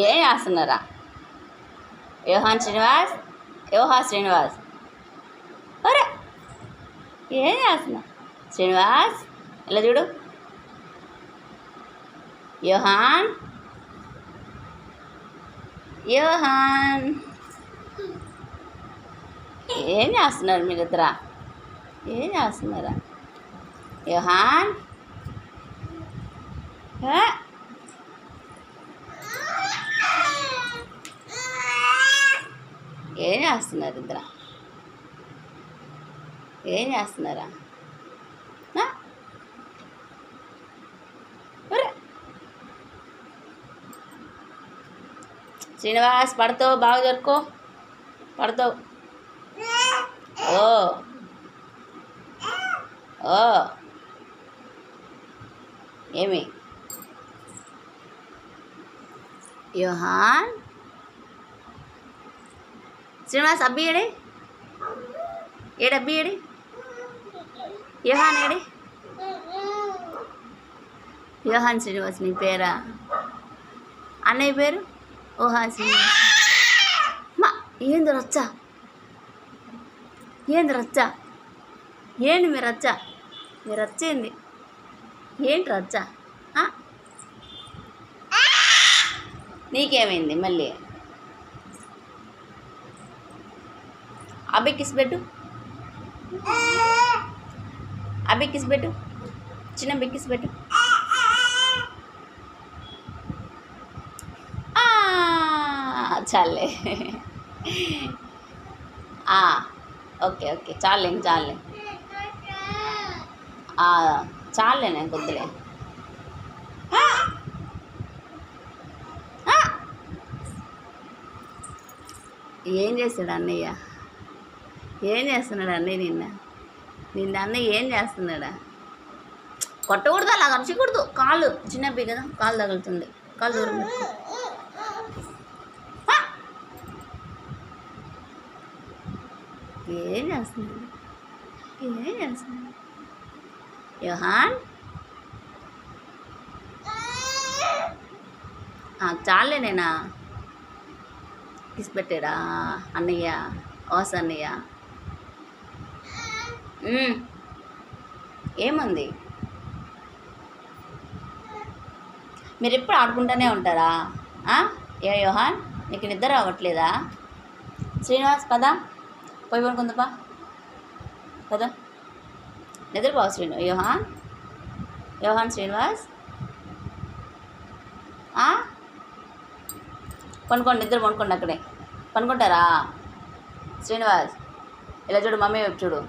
ఏం చేస్తున్నారా యోహాన్ శ్రీనివాస్ యోహా శ్రీనివాస్. అరే ఏం చేస్తున్నా శ్రీనివాస్ ఇలా చూడు. యోహాన్ యోహాన్. ఏం చేస్తున్నారు మీరిద్దరా? ఏం చేస్తున్నారా యోహాన్. ఏం చేస్తున్నారు ఇద్దరు? ఏం చేస్తున్నారా? శ్రీనివాస్ పడతావు బాగా జరుకో పడతావు. ఓ. ఓ. ఏమి? యోహాన్? శ్రీనివాస్ అబ్బి ఏడే? ఏడబ్బి ఏడి? యోహాన్ ఏడి? యోహాన్ శ్రీనివాస్ నీ పేరా? అన్నయ్య పేరు? ఓహాన్ శ్రీనివాస్. మా ఏంది రచ్చ? ఏంది రచ్చ? ఏంటి మీ రచ్చ? మీ రచ్చ ఏంది? ఏంటి రచ్చ? నీకేమైంది మళ్ళీ? అబ్బాయి కిస్ పెట్టు. అబ్బాయి కిస్ పెట్టు. చిన్న అబ్బాయి కిస్ పెట్టు. చాలే. Okay okay. చాలే చాలే. చాలే నేను కొద్దిలే. ఏం చేస్తాడు అన్నయ్య? ఏం చేస్తున్నాడు అన్నయ్య నిన్న? నిన్న అన్నయ్య ఏం చేస్తున్నాడా? కొట్టకూడదు అలా అరచకూడదు. కాలు చిన్నవి కదా కాలు తగులుతుంది. కాలు దూరం ఏం చేస్తున్నాడు? ఏం చేస్తున్నాడు? యోహాన్? చాలే నేనా? పెట్టాడా అన్నయ్య? ఓస్ అన్నయ్య ఏముంది? మీరు ఎప్పుడు ఆడుకుంటూనే ఉంటారా? ఏ యోహాన్ నీకు నిద్ర రావట్లేదా? శ్రీనివాస్ పదా. పోయి పడుకుందాపా పదా. నిద్రపోవు శ్రీను యోహాన్. యోహాన్ శ్రీనివాస్. పనుకోండి నిద్ర పనుకోండి అక్కడే. పనుకుంటారా? శ్రీనివాస్ ఇలా చూడు మమ్మీ వైపు చూడు.